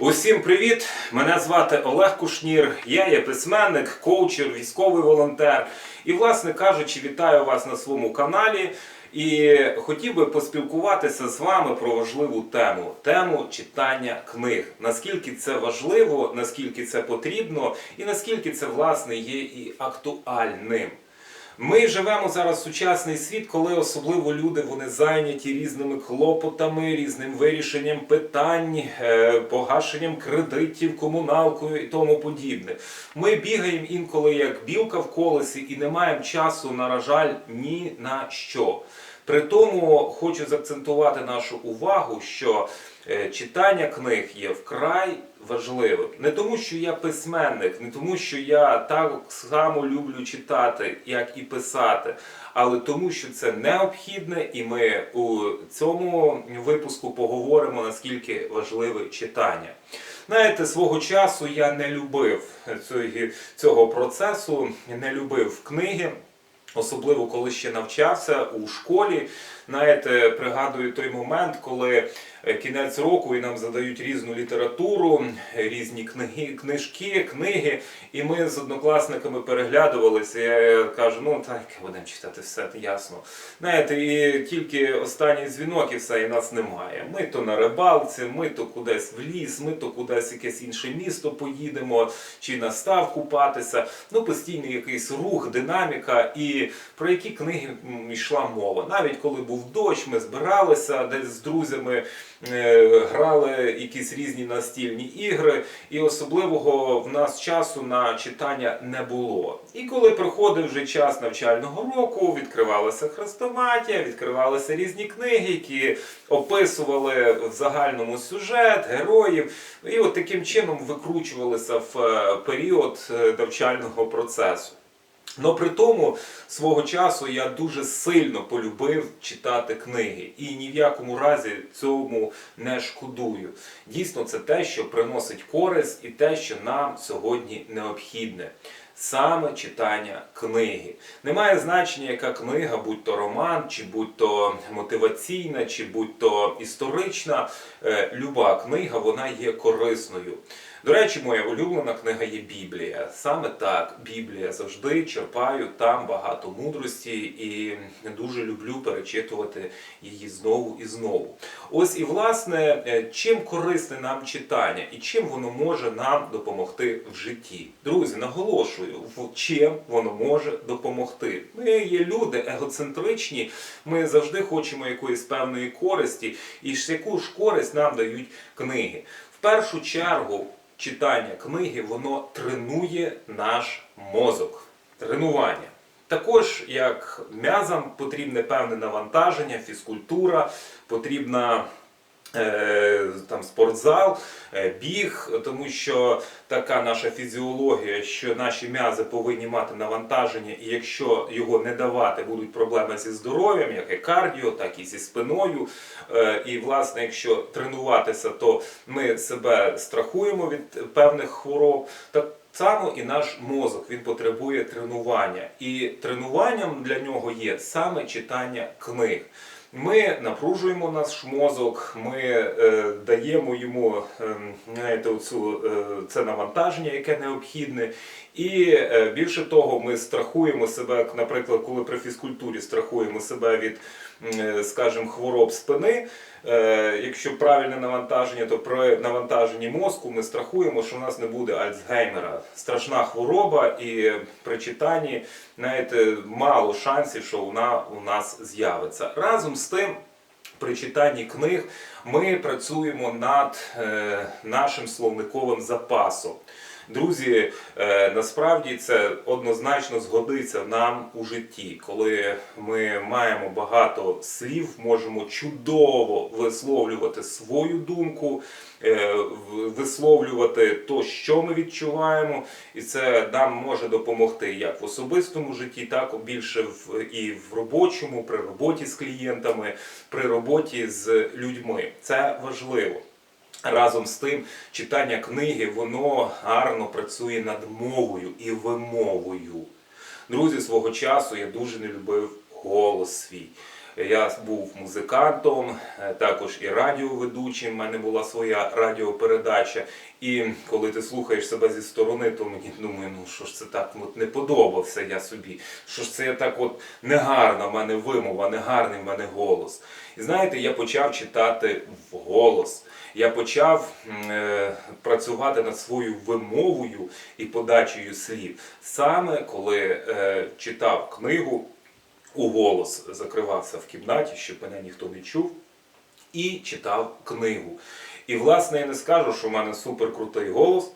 Усім привіт! Мене звати Олег Кушнір. Я є письменник, коучер, військовий волонтер. І, власне кажучи, вітаю вас на своєму каналі. І хотів би поспілкуватися з вами про важливу тему тему читання книг. Наскільки це важливо, наскільки це потрібно, і наскільки це власне є і актуальним. Ми живемо зараз в сучасний світ, коли особливо люди вони зайняті різними клопотами, різним вирішенням питань, е, погашенням кредитів, комуналкою і тому подібне. Ми бігаємо інколи як білка в колесі і не маємо часу, на жаль, ні на що. При тому хочу заакцентувати нашу увагу, що читання книг є вкрай важливим. Не тому, що я письменник, не тому, що я так само люблю читати, як і писати, але тому, що це необхідне, і ми у цьому випуску поговоримо наскільки важливе читання. Знаєте, свого часу я не любив цього, процесу, не любив книги. Особливо коли ще навчався у школі. Знаєте, пригадую той момент, коли е, кінець року і нам задають різну літературу, різні книги, книжки, книги. І ми з однокласниками переглядувалися. Я кажу, ну так, будемо читати все ясно. Знаєте, і тільки останній дзвінок і все, і нас немає. Ми то на рибалці, ми то кудись в ліс, ми то кудись якесь інше місто поїдемо, чи на став купатися. Ну, постійний якийсь рух, динаміка. І про які книги йшла мова. Навіть коли був дощ, ми збиралися десь з друзями, е, грали якісь різні настільні ігри, і особливого в нас часу на читання не було. І коли приходив вже час навчального року, відкривалася хрестоматія, відкривалися різні книги, які описували в загальному сюжет, героїв. І от таким чином викручувалися в е, період е, навчального процесу. Но при тому свого часу я дуже сильно полюбив читати книги і ні в якому разі цьому не шкодую. Дійсно, це те, що приносить користь і те, що нам сьогодні необхідне. Саме читання книги. Немає значення, яка книга, будь то роман, чи будь то мотиваційна, чи будь то історична. Е, Люба книга вона є корисною. До речі, моя улюблена книга є Біблія. Саме так, Біблія завжди черпаю там багато мудрості і дуже люблю перечитувати її знову і знову. Ось і власне, е, чим корисне нам читання і чим воно може нам допомогти в житті. Друзі, наголошую, в чим воно може допомогти. Ми є люди егоцентричні, ми завжди хочемо якоїсь певної користі, і яку ж користь нам дають книги. В першу чергу читання книги воно тренує наш мозок. Тренування. Також як м'язам потрібне певне навантаження, фізкультура, потрібна там спортзал, е, біг, тому що така наша фізіологія, що наші м'язи повинні мати навантаження, і якщо його не давати, будуть проблеми зі здоров'ям, як і кардіо, так і зі спиною. Е, І власне, якщо тренуватися, то ми себе страхуємо від певних хвороб. Так само і наш мозок він потребує тренування, і тренуванням для нього є саме читання книг. Ми напружуємо наш мозок, ми е, даємо йому е, знаєте, оцю, е, це навантаження, яке необхідне. І е, більше того, ми страхуємо себе, наприклад, коли при фізкультурі страхуємо себе від, е, скажімо, хвороб спини. Е, якщо правильне навантаження, то при навантаженні мозку ми страхуємо, що у нас не буде Альцгеймера. Страшна хвороба, і при читанні знаєте, мало шансів, що вона у нас з'явиться. Разом з тим. При читанні книг ми працюємо над е, нашим словниковим запасом. Друзі, е, насправді це однозначно згодиться нам у житті, коли ми маємо багато слів, можемо чудово висловлювати свою думку, е, висловлювати то, що ми відчуваємо, і це нам може допомогти як в особистому житті, так більше в і в робочому, при роботі з клієнтами, при роботі з людьми. Це важливо. Разом з тим, читання книги воно гарно працює над мовою і вимовою. Друзі, свого часу я дуже не любив голос свій. Я був музикантом, е, також і радіоведучим. У мене була своя радіопередача. І коли ти слухаєш себе зі сторони, то мені думаю, ну що ж це так от не подобався я собі. Що ж це я так от негарна в мене вимова, негарний в мене голос. І знаєте, я почав читати вголос. Я почав е, працювати над своєю вимовою і подачею слів. Саме коли е, читав книгу у голос, закривався в кімнаті, щоб мене ніхто не чув, і читав книгу. І власне я не скажу, що в мене суперкрутий голос.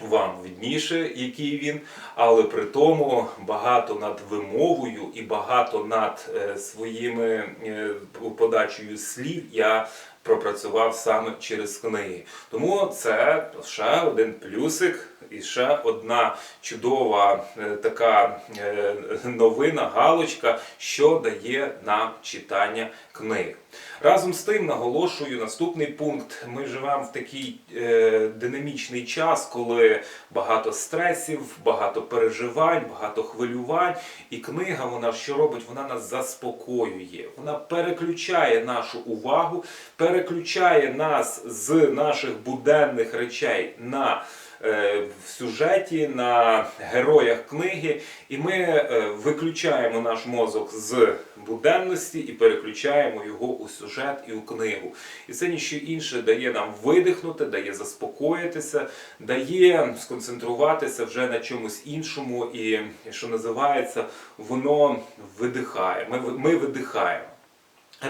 Вам відніше, який він, але при тому багато над вимовою і багато над е, своїми е, подачею слів я пропрацював саме через книги. Тому це ще один плюсик і ще одна чудова е, така е, новина, галочка, що дає нам читання книг. Разом з тим наголошую наступний пункт. Ми живемо в такий е, динамічний час, коли багато стресів, багато переживань, багато хвилювань. І книга, вона що робить? Вона нас заспокоює. Вона переключає нашу увагу, переключає нас з наших буденних речей на в сюжеті, на героях книги, і ми е, виключаємо наш мозок з буденності і переключаємо його у сюжет і у книгу. І це ніщо інше дає нам видихнути, дає заспокоїтися, дає сконцентруватися вже на чомусь іншому, і що називається, воно видихає. Ми, ми видихаємо.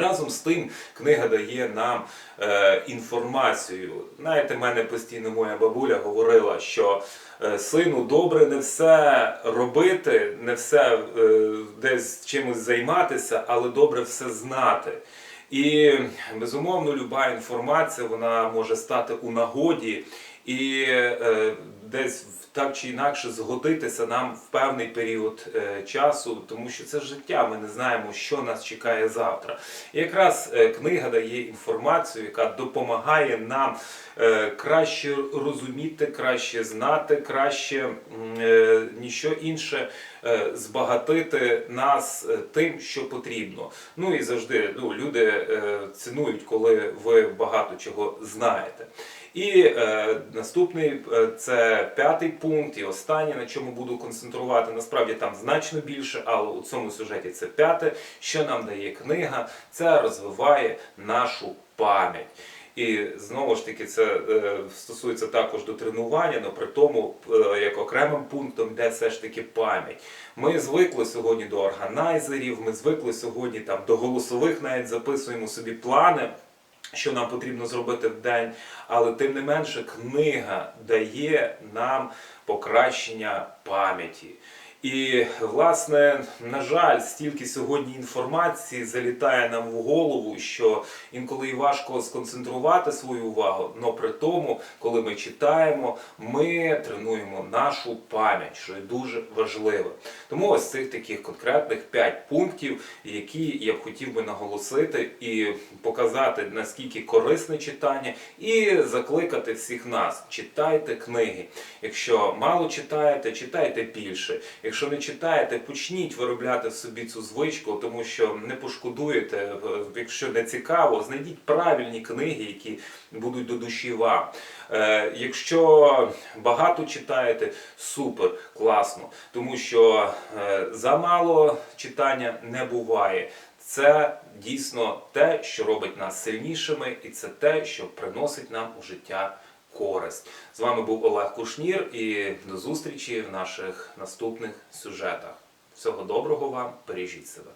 Разом з тим, книга дає нам е, інформацію. Знаєте, мене постійно моя бабуля говорила, що е, сину добре не все робити, не все е, десь чимось займатися, але добре все знати. І безумовно, люба інформація вона може стати у нагоді і е, десь так чи інакше згодитися нам в певний період е, часу, тому що це життя. Ми не знаємо, що нас чекає завтра. І якраз е, книга дає інформацію, яка допомагає нам краще розуміти, краще знати, краще ніщо інше збагатити нас тим, що потрібно. Ну і завжди ну, люди цінують, коли ви багато чого знаєте. І е, наступний е, це п'ятий пункт, і останнє, на чому буду концентрувати. Насправді там значно більше, але у цьому сюжеті це п'яте. Що нам дає книга? Це розвиває нашу пам'ять. І знову ж таки, це е, стосується також до тренування, але при тому, е, як окремим пунктом йде все ж таки пам'ять. Ми звикли сьогодні до органайзерів, ми звикли сьогодні там до голосових, навіть записуємо собі плани що нам потрібно зробити в день, але тим не менше книга дає нам покращення пам'яті. І, власне, на жаль, стільки сьогодні інформації залітає нам в голову, що інколи і важко сконцентрувати свою увагу. але при тому, коли ми читаємо, ми тренуємо нашу пам'ять, що є дуже важливо. Тому ось цих таких конкретних 5 пунктів, які я б хотів би наголосити і показати, наскільки корисне читання, і закликати всіх нас: читайте книги. Якщо мало читаєте, читайте більше. Якщо не читаєте, почніть виробляти собі цю звичку, тому що не пошкодуєте. Якщо не цікаво, знайдіть правильні книги, які будуть до душі вам. Е, Якщо багато читаєте, супер, класно, тому що е, замало читання не буває. Це дійсно те, що робить нас сильнішими, і це те, що приносить нам у життя користь. З вами був Олег Кушнір і до зустрічі в наших наступних сюжетах. Всього доброго вам, бережіть себе.